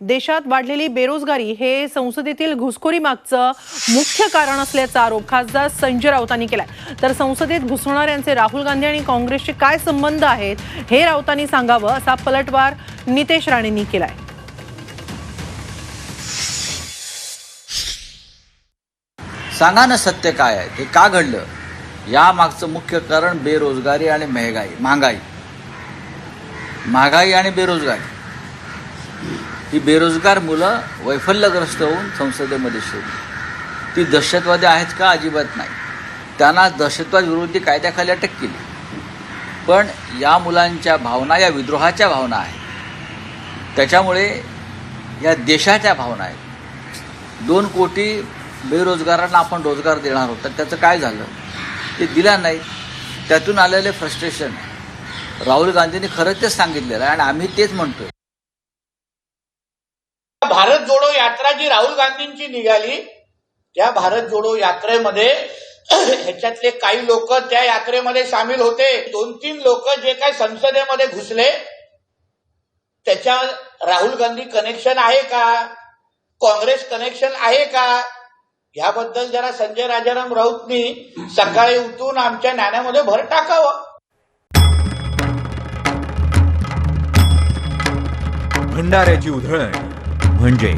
देशात वाढलेली बेरोजगारी हे संसदेतील घुसखोरी मागचं मुख्य कारण असल्याचा आरोप खासदार संजय राऊतांनी केलाय. तर संसदेत घुसणाऱ्यांचे राहुल गांधी आणि काँग्रेसचे काय संबंध आहेत हे राऊतांनी सांगावं असा पलटवार नितेश राणेंनी केलाय. सांगा ना सत्य काय आहे? हे का घडलं? या मागचं मुख्य कारण बेरोजगारी आणि महागाई महागाई. महागाई आणि बेरोजगारी. ही बेरोजगार मुलं वैफल्यग्रस्त होऊन संसदेमध्ये शिरली. ती दहशतवादी आहेत का? अजिबात नाही. त्यांना दहशतवाद विरोधी कायद्याखाली अटक केली. पण या मुलांच्या भावना या विद्रोहाच्या भावना आहेत. त्याच्यामुळे या देशाच्या भावना आहेत. दोन कोटी बेरोजगारांना आपण रोजगार देणार होता त्याचं काय झालं? ते दिला नाही. त्यातून आलेले फ्रस्ट्रेशन राहुल गांधींनी खरंच तेच सांगितलेलं आहे आणि आम्ही तेच म्हणतोय. भारत जोडो यात्रा जी राहुल गांधींची निघाली त्या भारत जोडो यात्रेमध्ये ह्याच्यातले काही लोक त्या यात्रेमध्ये सामील होते. दोन तीन लोक जे काय संसदेमध्ये घुसले त्याच्या राहुल गांधी कनेक्शन आहे का? काँग्रेस कनेक्शन आहे का? ह्याबद्दल जरा संजय राजाराम राऊतनी सकाळी उठून आमच्या नाण्यामध्ये भर टाकावं. भंडाऱ्याची उधळण. hơn Henry.